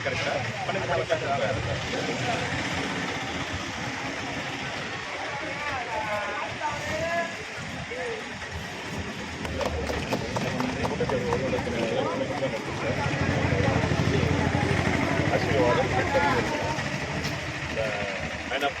தான் கிடைக்கும் பன்னெண்டு மணிக்கு ஆசீர்வாதம் இந்த மேன் ஆஃப்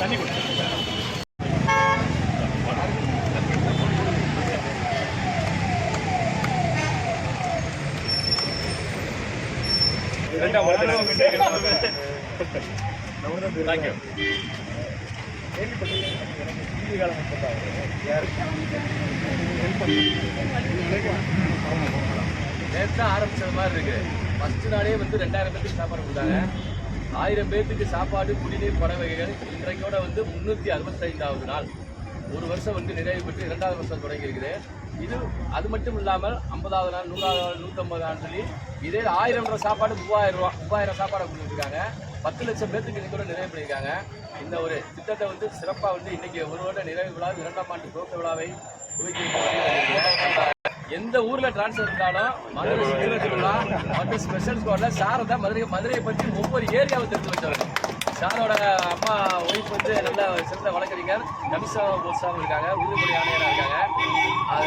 தண்ணி கொடுத்து நேற்று ஆரம்பிச்சது மாதிரி இருக்கு. ஃபர்ஸ்ட் நாளே வந்து ரெண்டாயிரம் பேருக்கு சாப்பாடு கொடுத்தாங்க. ஆயிரம் பேர்த்துக்கு சாப்பாடு குடிநீர் பண வகைகள். இன்றைக்கோட வந்து முன்னூற்றி அறுபத்தைந்தாவது நாள். ஒரு வருஷம் வந்து நிறைவு பெற்று இரண்டாவது வருஷம் தொடங்கி இருக்குது. இது அது மட்டும் இல்லாமல் ஐம்பதாவது நாள் நூறாவது நாள் நூற்றம்பது நாள் சொல்லி இதே ஆயிரம் ரூபாய் சாப்பாடு மூவாயிரம் ரூபா மூவாயிரம் சாப்பாடை கொடுத்துருக்காங்க. பத்து லட்சம் பேர்த்துக்கு இது கூட நிறைவு பண்ணியிருக்காங்க. இந்த ஒரு திட்டத்தை வந்து சிறப்பாக வந்து இன்னைக்கு ஒரு வருட நிறைவு விழா இரண்டாம் ஆண்டு துவக்க விழாவை துவக்கி எந்த ஊரில் டிரான்ஸ்ஃபர் இருந்தாலும் மதுரை சுற்றுலா திருவிழா மற்றும் ஸ்பெஷல் ஸ்குவாடில் சாரை தான் மதுரை மதுரையை பற்றி ஒவ்வொரு ஏரியாவை தெரிஞ்சு வச்சாங்க சாரோட அம்மா ஒய்ஃப் வந்து நல்ல சிறந்த இருக்காங்க கமிஷனர் போஸ்டாகவும் இருக்காங்க உறுதிமொழி ஆணையராக இருக்காங்க.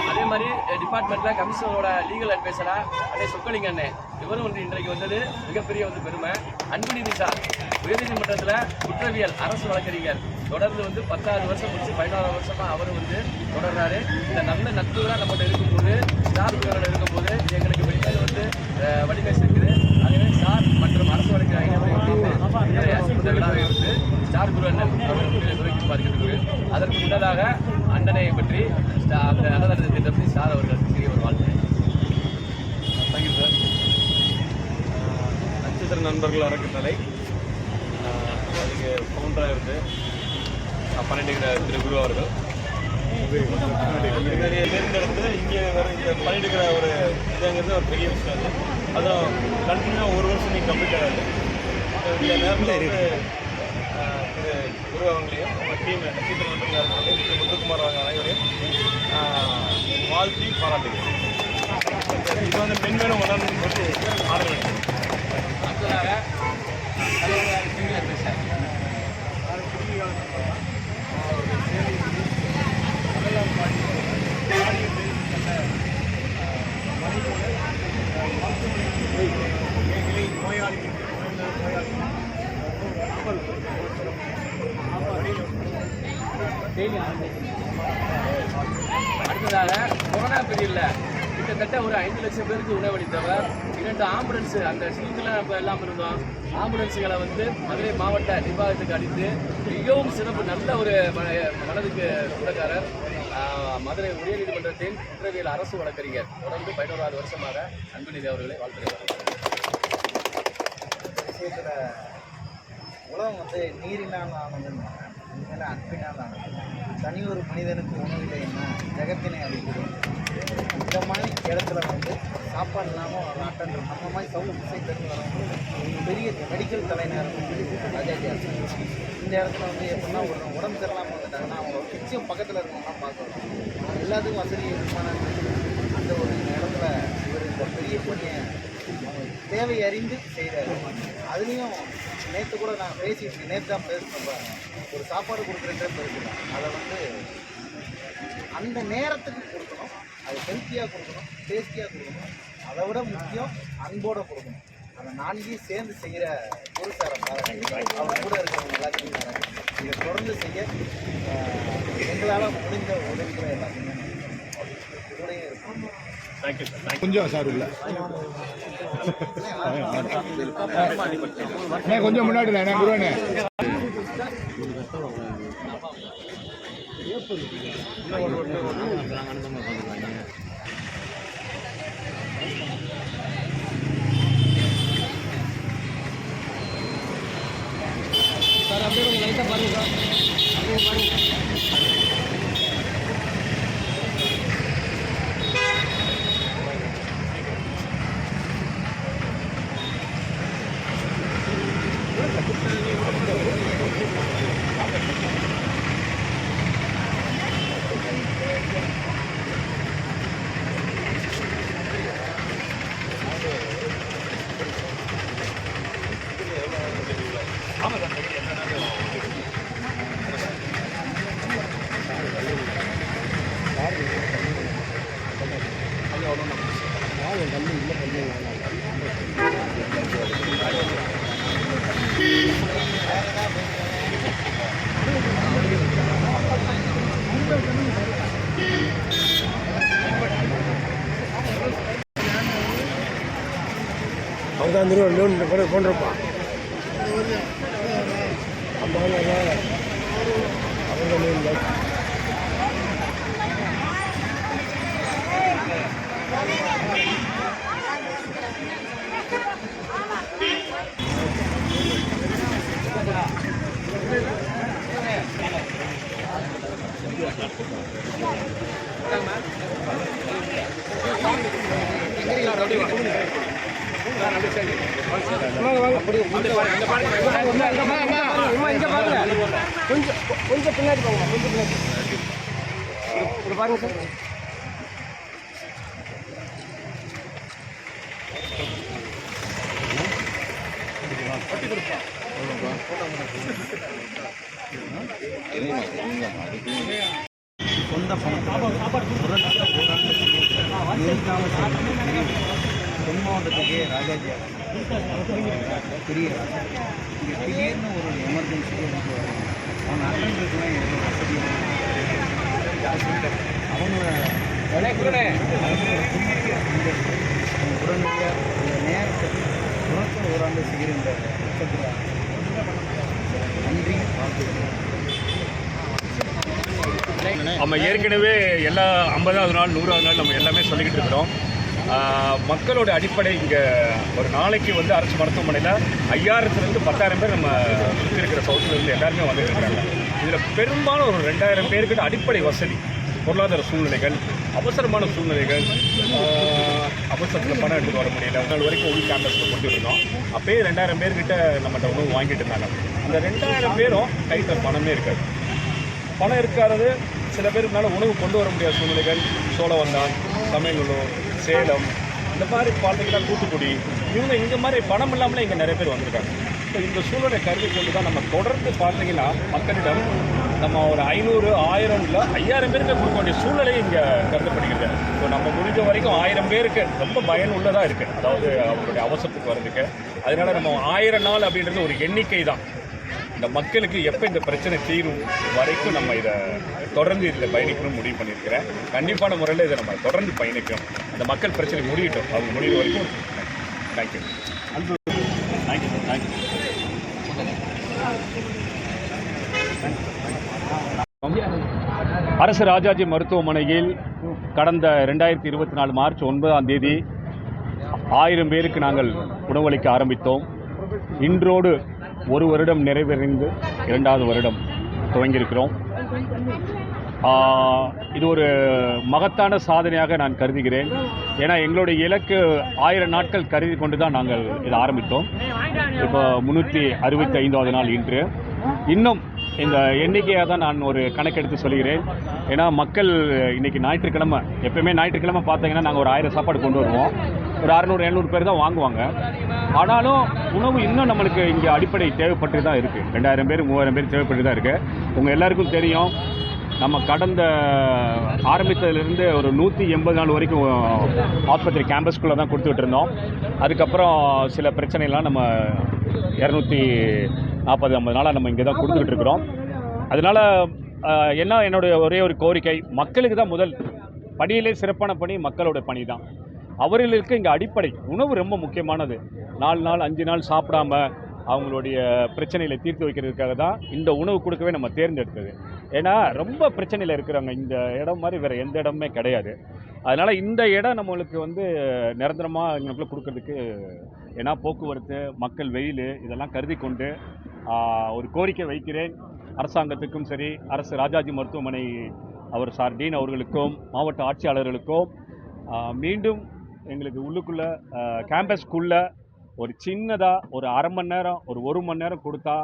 அதே மாதிரி டிபார்ட்மெண்ட்டில் கமிஷனரோட லீகல் அட்வைசராக அண்ணே சொக்கலிங்க அண்ணே. இவரும் வந்து இன்றைக்கு வந்தது மிகப்பெரிய வந்து பெருமை. அன்புநீதி சார் உயர்நீதிமன்றத்தில் குற்றவியல் அரசு வழக்கறிஞர். தொடர்ந்து வந்து பத்தாறு வருஷம் முடிச்சு பதினாறு வருஷமாக அவரும் வந்து தொடர்றாரு. இந்த நல்ல நட்புகளாக நம்மகிட்ட இருக்கும்போது ஸ்டார் குழுவில் இருக்கும்போது எங்களுக்கு வெளியில் வந்து அஹ், வலிமை சார் மற்றும் அரசு வழக்கறிஞர் இந்த விழாவை வந்து ஸ்டார் குரு அண்ணன் துவக்கி பார்க்கிறது அதற்கு முன்னதாக அண்ணனை பற்றி அந்த அன்னதான திட்டத்தை சார் அவர்கள் சிறிய ஒரு வாழ்த்து. தேங்க்யூ சார் நட்சத்திர நண்பர்கள் அறக்கட்டளை. அதுக்கு ஃபவுண்டராக இருந்து பண்ணிட்டு திரு குரு அவர்கள். தேர்ந்தெடுத்து இங்கே வர இங்கே பண்ணிட்டு இருக்கிற ஒரு இதுங்கிறது ஒரு பெரிய விஷயம் அது. அதுவும் கண்டினியூவாக ஒரு வருஷம் நீங்கள் கம்ப்ளீட் ஆகாது. இந்த நேரத்தில் திரு குரு அவங்களையும் நம்ம டீம் சீத்தன் அவர்களையும் திரு முத்துக்குமார் அவங்க அனைவரையும் வாழ்த்தி பாராட்டுகிறேன். இது வந்து மென்மேலும் வளர்ந்து போட்டு ஆட வேண்டும் நோயாளிகள் நோயாளிகள் அடுத்ததாக கொரோனா பீரியடில் கிட்டத்தட்ட ஒரு ஐந்து லட்சம் பேருக்கு உணவளித்தவர். இரண்டு ஆம்புலன்ஸு அந்த ஸ்கூலுக்குள்ள நம்ம எல்லாம் இருந்தோம். ஆம்புலன்ஸுகளை வந்து மதுரை மாவட்ட நிர்வாகத்துக்கு அளித்து மிகவும் சிறப்பு நல்ல ஒரு மனதுக்கு சொந்தக்காரர். மதுரை உயர்நீதிமன்றத்தின் குற்றவியல் அரசு வழக்கறிஞர். தொடர்ந்து பதினோராவது வருஷமாக அன்புநிதி அவர்களை வாழ்த்துகிறார் உலகம் வந்து நீரினால் ஆனதுன்னு உண்மையில அன்பினால் ஆனது. தனி ஒரு மனிதனுக்கு உணவில்லை என்ன ஜெகத்தினை அளிக்கிறோம் இந்த மாதிரி இடத்துல வந்து சாப்பாடு இல்லாமல் ஒரு அட்டன் நம்ம மாதிரி சவுண்ட் திசை தெரிஞ்சு வரவங்க பெரிய மெடிக்கல் தலைநகர் வந்து இந்த இடத்துல வந்து எப்படின்னா ஒரு உடம்பு சரியில்லாமல் வந்துட்டாங்கன்னா அவங்க நிச்சயம் பக்கத்தில் இருக்கவங்களாம் பார்க்கணும். எல்லாத்துக்கும் வசதி இருக்குமான அந்த ஒரு இடத்துல இவர் இந்த பெரிய பொண்ணியை தேவை அறிந்து செய்கிறாரு அதுலேயும் நேற்று கூட நான் பேசிட்டு நேற்று தான் பேசுகிறப்ப ஒரு சாப்பாடு கொடுக்குறதே பேசுகிறேன் அதை வந்து அந்த நேரத்துக்கு கொடுக்கணும். அது ஹெல்த்தியாக கொடுக்கணும் டேஸ்டியாக கொடுக்கணும். அதை விட முக்கியம் அன்போடு கொடுக்கணும். அந்த நான்கையும் சேர்ந்து செய்கிற குருசார பாருங்க அவர் கூட இருக்கிறவங்க எல்லாத்தையும் இதை தொடர்ந்து செய்ய எங்களால் முடிஞ்ச உதவிகளை எல்லாத்தையுமே கூடயே இருக்கும் தேங்க்யூ சார் கொஞ்சம் சார் உள்ள. கொஞ்சம் முன்னாடி குருவனே சார் அப்படியே கொஞ்சம் லைட்டாக பாருங்க சார் அப்படியே பாருங்க அவர்தான் திருவள்ளுவர் லோன் கூட கொண்டிருப்பான். கொஞ்சம் கொஞ்சம் பின்னாடி போங்க கொஞ்சம் பின்னாடி. இது பாருங்க சார். சொந்த தென் மாவட்டத்துக்கே ராஜாஜி பெரிய இங்கே திடீர்னு ஒரு எமர்ஜென்சி அவன் அட்டன் இருக்கலாம் எனக்கு வசதி அவங்க உடனடியாக இந்த நேரத்தை உணர்த்த ஓராண்டு நட்சத்திர நன்றி நம்ம ஏற்கனவே எல்லா ஐம்பதாவது நாள் நூறாவது நாள் நம்ம எல்லாமே சொல்லிக்கிட்டு இருக்கிறோம். மக்களோட அடிப்படை இங்கே ஒரு நாளைக்கு வந்து அரசு மருத்துவமனையில் ஐயாயிரத்துலேருந்து பத்தாயிரம் பேர் நம்ம சுற்றி இருக்கிற சவுத்துலேருந்து எல்லாருமே வந்துருக்காங்க இதில் பெரும்பாலும் ஒரு ரெண்டாயிரம் பேருக்கிட்ட அடிப்படை வசதி பொருளாதார சூழ்நிலைகள் அவசரமான சூழ்நிலைகள் அவசரத்தில் பணம் எடுத்து வர முடியல. ஒரு நாள் வரைக்கும் உள் கேம்பஸில் கொண்டு அப்பயே ரெண்டாயிரம் பேர்கிட்ட நம்மகிட்ட உணவு வாங்கிட்டு இருந்தாங்க. அந்த ரெண்டாயிரம் பேரும் கையில் பணமே இருக்காது. பணம் இருக்காதது சில பேருக்குனால உணவு கொண்டு வர முடியாத சூழ்நிலைகள் சோழவந்தான் தமிழ்நல்லூர் சேலம் இந்த மாதிரி பார்த்தீங்கன்னா தூத்துக்குடி இவங்க இந்த மாதிரி பணம் இல்லாமலே இங்கே நிறைய பேர் வந்திருக்காங்க. ஸோ இந்த சூழலை கருதி கொண்டு தான் நம்ம தொடர்ந்து பார்த்தீங்கன்னா மக்களிடம் நம்ம ஒரு ஐநூறு ஆயிரம் இல்லை ஐயாயிரம் பேருக்கு கொடுக்க வேண்டிய சூழ்நிலை இங்கே கருதப்படுகிறது. ஸோ நம்ம முடிஞ்ச வரைக்கும் ஆயிரம் பேருக்கு ரொம்ப பயனுள்ளதாக இருக்குது அதாவது அவங்களுடைய அவசரத்துக்கு வர்றதுக்கு. அதனால நம்ம ஆயிரம் நாள் அப்படின்றது ஒரு எண்ணிக்கை தான் இந்த மக்களுக்கு எப்போ இந்த பிரச்சனை தீரும் வரைக்கும் நம்ம இதை தொடர்ந்து இதில் பயணிக்கணும்னு முடிவு பண்ணியிருக்கிறேன். கண்டிப்பான முறையில் இதை நம்ம தொடர்ந்து பயணிக்கணும். அந்த மக்கள் பிரச்சனை முடியட்டும். அவங்க முடிவு வரைக்கும் தேங்க்யூ தேங்க்யூ தேங்க்யூ அரசு ராஜாஜி மருத்துவமனையில் கடந்த ரெண்டாயிரத்தி இருபத்தி நாலு மார்ச் ஒன்பதாம் தேதி ஆயிரம் பேருக்கு நாங்கள் உணவளிக்க ஆரம்பித்தோம். இன்றோடு ஒரு வருடம் நிறைவடைந்து இரண்டாவது வருடம் துவங்கியிருக்கிறோம். இது ஒரு மகத்தான சாதனையாக நான் கருதுகிறேன். ஏன்னா எங்களுடைய இலக்கு ஆயிரம் நாட்கள் கருதி கொண்டு தான் நாங்கள் இதை ஆரம்பித்தோம். இப்போ முந்நூற்றி அறுபத்தி ஐந்தாவது நாள் இன்று. இன்னும் இந்த எண்ணிக்கையாக தான் நான் ஒரு கணக்கெடுத்து சொல்கிறேன். ஏன்னா மக்கள் இன்னைக்கு ஞாயிற்றுக்கிழமை எப்பயுமே ஞாயிற்றுக்கிழமை பார்த்தீங்கன்னா நாங்கள் ஒரு ஆயிரம் சாப்பாடு கொண்டு வருவோம். ஒரு அறநூறு எழுநூறு பேர் தான் வாங்குவாங்க. ஆனாலும் உணவு இன்னும் நம்மளுக்கு இங்கே அடிப்படை தேவைப்பட்டு தான் இருக்குது ரெண்டாயிரம் பேர் மூவாயிரம் பேர் தேவைப்பட்டு தான் இருக்குது உங்கள் எல்லாருக்கும் தெரியும் நம்ம கடந்த ஆரம்பித்ததுலேருந்து ஒரு நூற்றி எண்பது நாள் வரைக்கும் ஆஸ்பத்திரி கேம்பஸ்குள்ளே தான் கொடுத்துட்டு இருந்தோம். அதுக்கப்புறம் சில பிரச்சனைலாம் நம்ம இரநூத்தி நாற்பது ஐம்பது நாளாக நம்ம இங்கே தான் கொடுத்துக்கிட்டு இருக்கிறோம். அதனால் என்ன என்னுடைய ஒரே ஒரு கோரிக்கை மக்களுக்கு தான் முதல். பணியிலே சிறப்பான பணி மக்களோட பணி தான் அவர்களுக்கு இங்கே அடிப்படை உணவு ரொம்ப முக்கியமானது. நாலு நாள் அஞ்சு நாள் சாப்பிடாம அவங்களுடைய பிரச்சனைகளை தீர்த்து வைக்கிறதுக்காக தான் இந்த உணவு கொடுக்கவே நம்ம தேர்ந்தெடுத்தது. ஏன்னா ரொம்ப பிரச்சனையில் இருக்கிறாங்க இந்த இடம் மாதிரி வேறு எந்த இடமே கிடையாது. அதனால் இந்த இடம் நம்மளுக்கு வந்து நிரந்தரமாக எங்களுக்குள்ள கொடுக்கறதுக்கு ஏன்னா போக்குவரத்து மக்கள் வெயில் இதெல்லாம் கருதி கொண்டு ஒரு கோரிக்கை வைக்கிறேன். அரசாங்கத்துக்கும் சரி அரசு ராஜாஜி மருத்துவமனை அவர் சார் டீன் அவர்களுக்கும் மாவட்ட ஆட்சியாளர்களுக்கும் மீண்டும் எங்களுக்கு உள்ளுக்குள்ளே கேம்பஸ்க்குள்ளே ஒரு சின்னதாக ஒரு அரை மணி நேரம் ஒரு ஒரு மணி நேரம் கொடுத்தா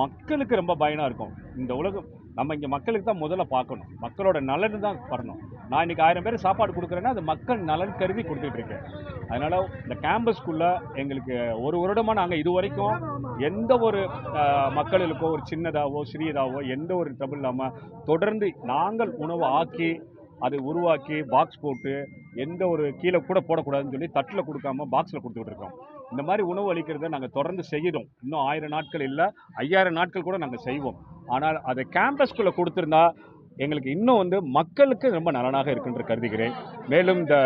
மக்களுக்கு ரொம்ப பயனாக இருக்கும். இந்த உலகம் நம்ம இங்கே மக்களுக்கு தான் முதல்ல பார்க்கணும். மக்களோட நலன் தான் வரணும். நான் இன்னைக்கு ஆயிரம் பேர் சாப்பாடு கொடுக்குறேன்னா அது மக்கள் நலன் கருதி கொடுத்துட்ருக்கேன் அதனால் இந்த கேம்பஸ்க்குள்ளே எங்களுக்கு ஒரு வருடமாக நாங்கள் இது வரைக்கும் எந்த ஒரு மக்களுக்கோ ஒரு சின்னதாகவோ சிறியதாகவோ எந்த ஒரு ட்ரபிள் இல்லாமல் தொடர்ந்து நாங்கள் உணவை ஆக்கி அதை உருவாக்கி பாக்ஸ் போட்டு எந்த ஒரு கீழே கூட போடக்கூடாதுன்னு சொல்லி தட்டில் கொடுக்காம பாக்ஸில் கொடுத்துட்டு இருக்கோம். இந்த மாதிரி உணவு அளிக்கிறத நாங்கள் தொடர்ந்து செய்கிறோம் இன்னும் ஆயிரம் நாட்கள் இல்லை ஐயாயிரம் நாட்கள் கூட நாங்கள் செய்வோம். ஆனால் அதை கேம்பஸ்குள்ளே கொடுத்துருந்தா எங்களுக்கு இன்னும் வந்து மக்களுக்கு ரொம்ப நலனாக இருக்குன்ற கருதுகிறேன். மேலும் இந்த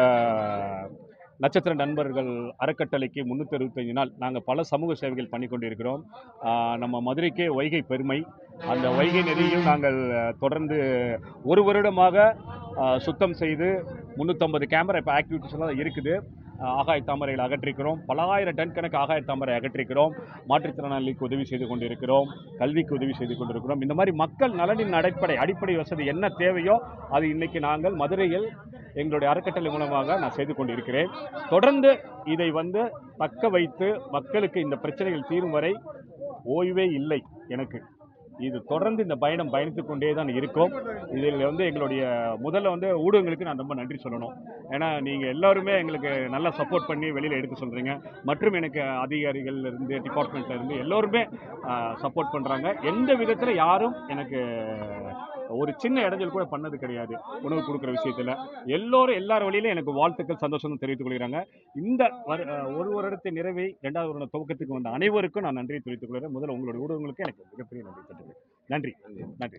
நட்சத்திர நண்பர்கள் அறக்கட்டளைக்கு முந்நூற்றி அறுபத்தஞ்சு நாள் நாங்கள் பல சமூக சேவைகள் பண்ணி கொண்டிருக்கிறோம். நம்ம மதுரைக்கே வைகை பெருமை. அந்த வைகை நெறியும் நாங்கள் தொடர்ந்து ஒரு வருடமாக சுத்தம் செய்து முந்நூற்றம்பது கேமரா இப்போ ஆக்டிவிட்டிஸ்லாம் இருக்குது. ஆகாய தாமரையில் அகற்றிக்கிறோம் பல ஆயிரம் டன் கணக்கு ஆகாய தாமரை அகற்றிக்கிறோம் மாற்றுத்திறனாளிக்கு உதவி செய்து கொண்டிருக்கிறோம். கல்விக்கு உதவி செய்து கொண்டிருக்கிறோம். இந்த மாதிரி மக்கள் நலனின் அடிப்படை அடிப்படை வசதி என்ன தேவையோ அது இன்றைக்கி நாங்கள் மதுரையில் எங்களுடைய அறக்கட்டளை மூலமாக நான் செய்து கொண்டிருக்கிறேன். தொடர்ந்து இதை வந்து தக்க வைத்து மக்களுக்கு இந்த பிரச்சனைகள் தீரும் வரை ஓய்வே இல்லை எனக்கு. இது தொடர்ந்து இந்த பயணம் பயணித்து கொண்டே தான் இருக்கும். இதில் வந்து எங்களுடைய முதல்ல வந்து ஊடகங்களுக்கு நான் ரொம்ப நன்றி சொல்லணும். ஏன்னா நீங்கள் எல்லாருமே எங்களுக்கு நல்லா சப்போர்ட் பண்ணி வெளியில் எடுத்து சொல்கிறீங்க மற்றும் எனக்கு அதிகாரிகள் இருந்து டிபார்ட்மெண்ட்லேருந்து எல்லோருமே சப்போர்ட் பண்ணுறாங்க எந்த விதத்தில் யாரும் எனக்கு ஒரு சின்ன இடைஞ்சல் கூட பண்ணது கிடையாது உணவு கொடுக்குற விஷயத்தில். எல்லோரும் எல்லார் வழியிலும் எனக்கு வாழ்த்துக்கள் சந்தோஷம் தெரிவித்துக் கொள்கிறாங்க. இந்த ஒரு வருடத்தை நிறைவை இரண்டாவது வருட துவக்கத்துக்கு வந்த அனைவருக்கும் நான் நன்றி தெரிவித்துக் கொள்கிறேன். முதல்ல உங்களுடைய ஊடகங்களுக்கு எனக்கு மிகப்பெரிய நன்றி. நன்றி. நன்றி.